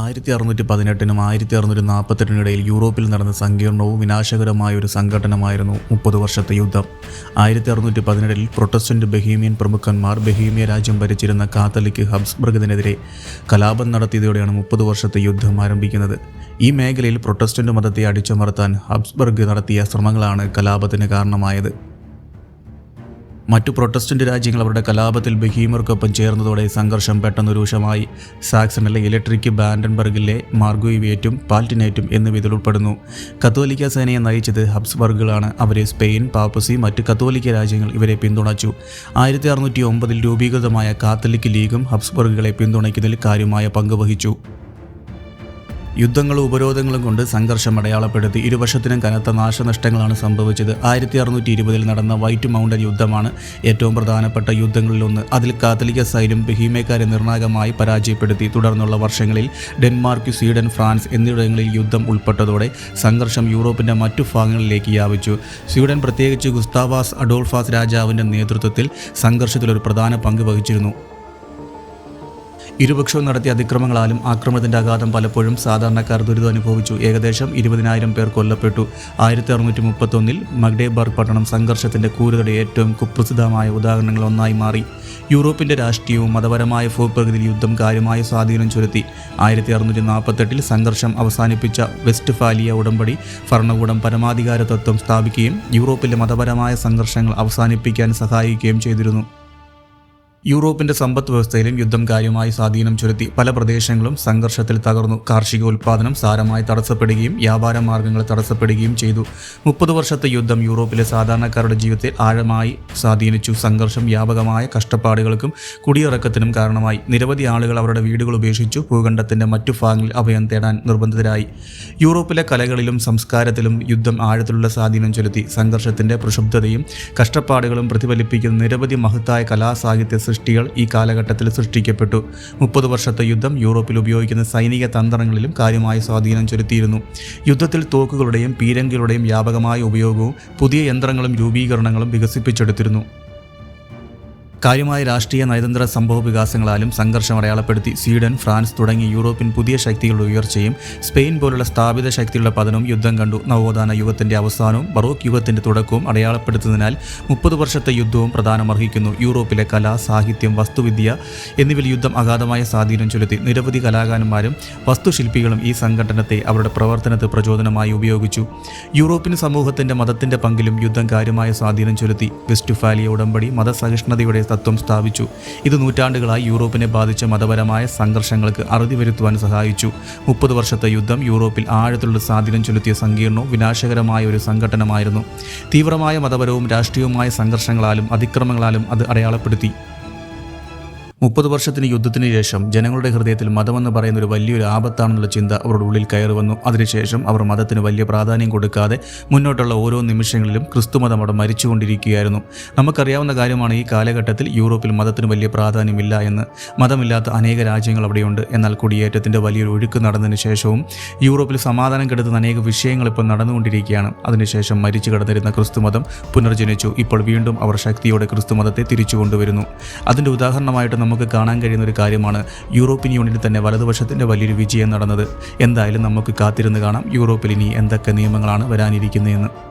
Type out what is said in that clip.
ആയിരത്തി അറുന്നൂറ്റി പതിനെട്ടിനും ആയിരത്തി അറുന്നൂറ്റി നാൽപ്പത്തെട്ടിനും ഇടയിൽ യൂറോപ്പിൽ നടന്ന സങ്കീർണവും വിനാശകരമായ ഒരു സംഘടനമായിരുന്നു മുപ്പത് വർഷത്തെ യുദ്ധം. ആയിരത്തി അറുന്നൂറ്റി പതിനെട്ടിൽ പ്രൊട്ടസ്റ്റന്റ് ബഹീമിയൻ പ്രമുഖന്മാർ ബഹീമിയ രാജ്യം ഭരിച്ചിരുന്ന കാത്തലിക് ഹബ്സ്ബർഗിനെതിരെ കലാപം നടത്തിയതോടെയാണ് മുപ്പത് വർഷത്തെ യുദ്ധം ആരംഭിക്കുന്നത്. ഈ മേഖലയിൽ പ്രൊട്ടസ്റ്റന്റ് മതത്തെ അടിച്ചമർത്താൻ ഹബ്സ്ബർഗ് നടത്തിയ ശ്രമങ്ങളാണ് കലാപത്തിന് കാരണമായത്. മറ്റു പ്രൊട്ടസ്റ്റന്റ് രാജ്യങ്ങൾ അവരുടെ കലാപത്തിൽ ബഹീമർക്കൊപ്പം ചേർന്നതോടെ സംഘർഷം പെട്ടെന്ന് രൂക്ഷമായി. സാക്സണിലെ ഇലക്ട്രിക് ബാൻഡൻബർഗിലെ മാർഗുയിവേറ്റും പാൽറ്റിനേറ്റും എന്നിവ ഇതിൽ ഉൾപ്പെടുന്നു. കത്തോലിക്ക സേനയെ നയിച്ചത് ഹബ്സ്ബർഗുകളാണ്. അവരെ സ്പെയിൻ പാപ്പസി മറ്റ് കത്തോലിക്ക രാജ്യങ്ങൾ ഇവരെ പിന്തുണച്ചു. ആയിരത്തി അറുന്നൂറ്റി ഒമ്പതിൽ രൂപീകൃതമായ കാത്തലിക് ലീഗും ഹബ്സ്ബർഗുകളെ പിന്തുണയ്ക്കുന്നതിൽ കാര്യമായ പങ്ക് വഹിച്ചു. യുദ്ധങ്ങളും ഉപരോധങ്ങളും കൊണ്ട് സംഘർഷം അടയാളപ്പെടുത്തി ഇരുവശത്തിനും കനത്ത നാശനഷ്ടങ്ങളാണ് സംഭവിച്ചത്. ആയിരത്തി അറുന്നൂറ്റി ഇരുപതിൽ നടന്ന വൈറ്റ് മൗണ്ടൻ യുദ്ധമാണ് ഏറ്റവും പ്രധാനപ്പെട്ട യുദ്ധങ്ങളിലൊന്ന്. അതിൽ കാത്തലിക്ക സൈന്യം ബഹീമേക്കാരെ നിർണായകമായി പരാജയപ്പെടുത്തി. തുടർന്നുള്ള വർഷങ്ങളിൽ ഡെൻമാർക്ക് സ്വീഡൻ ഫ്രാൻസ് എന്നിവിടങ്ങളിൽ യുദ്ധം ഉൾപ്പെട്ടതോടെ സംഘർഷം യൂറോപ്പിന്റെ മറ്റു ഭാഗങ്ങളിലേക്ക് വ്യാപിച്ചു. സ്വീഡൻ പ്രത്യേകിച്ച് ഗുസ്താവാസ് അഡോൾഫാസ് രാജാവിന്റെ നേതൃത്വത്തിൽ സംഘർഷത്തിൽ ഒരു പ്രധാന പങ്ക് വഹിച്ചിരുന്നു. ഇരുപക്ഷവും നടത്തിയ അതിക്രമങ്ങളാലും ആക്രമണത്തിന്റെ ആഘാതം പലപ്പോഴും സാധാരണക്കാർ ദുരിതം അനുഭവിച്ചു ഏകദേശം ഇരുപതിനായിരം പേർ കൊല്ലപ്പെട്ടു. ആയിരത്തി അറുന്നൂറ്റി മുപ്പത്തൊന്നിൽ മഗ്ഡേബർഗ് പട്ടണം സംഘർഷത്തിന്റെ ക്രൂരതയുടെ ഏറ്റവും കുപ്രസിദ്ധമായ ഉദാഹരണങ്ങൾ ഒന്നായി മാറി. യൂറോപ്പിന്റെ രാഷ്ട്രീയവും മതപരമായ ഭൂപ്രകൃതിയിൽ യുദ്ധം കാര്യമായ സ്വാധീനം ചെലുത്തി ആയിരത്തി അറുന്നൂറ്റി നാൽപ്പത്തെട്ടിൽ സംഘർഷം അവസാനിപ്പിച്ച വെസ്റ്റ് ഫാലിയ ഉടമ്പടി ഭരണകൂടം പരമാധികാര തത്വം സ്ഥാപിക്കുകയും യൂറോപ്പിലെ മതപരമായ സംഘർഷങ്ങൾ അവസാനിപ്പിക്കാൻ സഹായിക്കുകയും ചെയ്തിരുന്നു. യൂറോപ്പിന്റെ സമ്പദ് വ്യവസ്ഥയിലും യുദ്ധം കാര്യമായി സ്വാധീനം ചെലുത്തി പല പ്രദേശങ്ങളും സംഘർഷത്തിൽ തകർന്നു. കാർഷിക ഉൽപ്പാദനം സാരമായി തടസ്സപ്പെടുകയും വ്യാപാര മാർഗങ്ങൾ തടസ്സപ്പെടുകയും ചെയ്തു. മുപ്പത് വർഷത്തെ യുദ്ധം യൂറോപ്പിലെ സാധാരണക്കാരുടെ ജീവിതത്തെ ആഴമായി സ്വാധീനിച്ചു. സംഘർഷം വ്യാപകമായ കഷ്ടപ്പാടുകൾക്കും കുടിയിറക്കത്തിനും കാരണമായി. നിരവധി ആളുകൾ അവരുടെ വീടുകൾ ഉപേക്ഷിച്ചു. ഭൂഖണ്ഡത്തിന്റെ മറ്റു ഭാഗങ്ങളിൽ അഭയം തേടാൻ നിർബന്ധിതരായി. യൂറോപ്പിലെ കലകളിലും സംസ്കാരത്തിലും യുദ്ധം ആഴത്തിലുള്ള സ്വാധീനം ചെലുത്തി. സംഘർഷത്തിന്റെ പ്രക്ഷുബ്ധതയും കഷ്ടപ്പാടുകളും പ്രതിഫലിപ്പിക്കുന്ന നിരവധി മഹത്തായ കലാസാഹിത്യ സൃഷ്ടികൾ ഈ കാലഘട്ടത്തിൽ സൃഷ്ടിക്കപ്പെട്ടു. മുപ്പത് വർഷത്തെ യുദ്ധം യൂറോപ്പിൽ ഉപയോഗിക്കുന്ന സൈനിക തന്ത്രങ്ങളിലും കാര്യമായ സ്വാധീനം ചെലുത്തിയിരുന്നു. യുദ്ധത്തിൽ തോക്കുകളുടെയും പീരങ്കികളുടെയും വ്യാപകമായ ഉപയോഗവും പുതിയ യന്ത്രങ്ങളും രൂപീകരണങ്ങളും വികസിപ്പിച്ചെടുത്തിരുന്നു. കാര്യമായ രാഷ്ട്രീയ നയതന്ത്ര സംഭവ വികാസങ്ങളാലും സംഘർഷം അടയാളപ്പെടുത്തി സ്വീഡൻ ഫ്രാൻസ് തുടങ്ങിയ യൂറോപ്യൻ പുതിയ ശക്തികളുടെ ഉയർച്ചയും സ്പെയിൻ പോലുള്ള സ്ഥാപിത ശക്തികളുടെ പതനവും യുദ്ധം കണ്ടു. നവോത്ഥാന യുഗത്തിന്റെ അവസാനവും ബറോക്ക് യുഗത്തിന്റെ തുടക്കവും അടയാളപ്പെടുത്തുന്നതിനാൽ മുപ്പത് വർഷത്തെ യുദ്ധവും പ്രധാനമർഹിക്കുന്നു. യൂറോപ്പിലെ കല സാഹിത്യം വസ്തുവിദ്യ എന്നിവയിൽ യുദ്ധം അഗാധമായ സ്വാധീനം ചെലുത്തി. നിരവധി കലാകാരന്മാരും വസ്തുശില്പികളും ഈ സംഘടനത്തെ അവരുടെ പ്രവർത്തനത്തെ പ്രചോദനമായി ഉപയോഗിച്ചു. യൂറോപ്യൻ സമൂഹത്തിന്റെ മതത്തിന്റെ പങ്കിലും യുദ്ധം കാര്യമായ സ്വാധീനം ചെലുത്തി. വെസ്റ്റ്ഫാലിയ ഉടമ്പടി മതസഹിഷ്ണുതയുടെ തത്വം സ്ഥാപിച്ചു. ഇത് നൂറ്റാണ്ടുകളായി യൂറോപ്പിനെ ബാധിച്ച മതപരമായ സംഘർഷങ്ങൾക്ക് അറുതി വരുത്തുവാൻ സഹായിച്ചു. മുപ്പത് വർഷത്തെ യുദ്ധം യൂറോപ്പിൽ ആഴത്തിലുള്ള സ്വാധീനം ചെലുത്തിയ സങ്കീർണവും വിനാശകരമായ ഒരു സംഘടനമായിരുന്നു തീവ്രമായ മതപരവും രാഷ്ട്രീയവുമായ സംഘർഷങ്ങളാലും അതിക്രമങ്ങളാലും അത് അടയാളപ്പെടുത്തി. മുപ്പത് വർഷത്തിന് യുദ്ധത്തിന് ശേഷം ജനങ്ങളുടെ ഹൃദയത്തിൽ മതമെന്ന് പറയുന്ന ഒരു വലിയൊരു ആപത്താണെന്നുള്ള ചിന്ത അവരുടെ ഉള്ളിൽ കയറി വന്നു. അതിനുശേഷം അവർ മതത്തിന് വലിയ പ്രാധാന്യം കൊടുക്കാതെ മുന്നോട്ടുള്ള ഓരോ നിമിഷങ്ങളിലും ക്രിസ്തുമതം അവിടെ മരിച്ചുകൊണ്ടിരിക്കുകയായിരുന്നു. നമുക്കറിയാവുന്ന കാര്യമാണ് ഈ കാലഘട്ടത്തിൽ യൂറോപ്പിൽ മതത്തിന് വലിയ പ്രാധാന്യമില്ല എന്ന്. മതമില്ലാത്ത അനേക രാജ്യങ്ങൾ അവിടെയുണ്ട്. എന്നാൽ കുടിയേറ്റത്തിന്റെ വലിയൊരു ഒഴുക്ക് നടന്നതിന് ശേഷവും യൂറോപ്പിൽ സമാധാനം കെടുത്തുന്ന അനേക വിഷയങ്ങൾ ഇപ്പോൾ നടന്നുകൊണ്ടിരിക്കുകയാണ്. അതിനുശേഷം മരിച്ചു കിടന്നിരുന്ന ക്രിസ്തുമതം പുനർജനിച്ചു. ഇപ്പോൾ വീണ്ടും അവർ ശക്തിയോടെ ക്രിസ്തുമതത്തെ തിരിച്ചു കൊണ്ടുവരുന്നു അതിന്റെ ഉദാഹരണമായിട്ട് നമുക്ക് കാണാൻ കഴിയുന്ന ഒരു കാര്യമാണ് യൂറോപ്യൻ യൂണിയനിൽ തന്നെ വലതുവശത്തിന്റെ വലിയൊരു വിജയം നടന്നത്. എന്തായാലും നമുക്ക് കാത്തിരുന്ന് കാണാം. യൂറോപ്പിൽ ഇനി എന്തൊക്കെ നിയമങ്ങളാണ് വരാനിരിക്കുന്നതെന്ന്.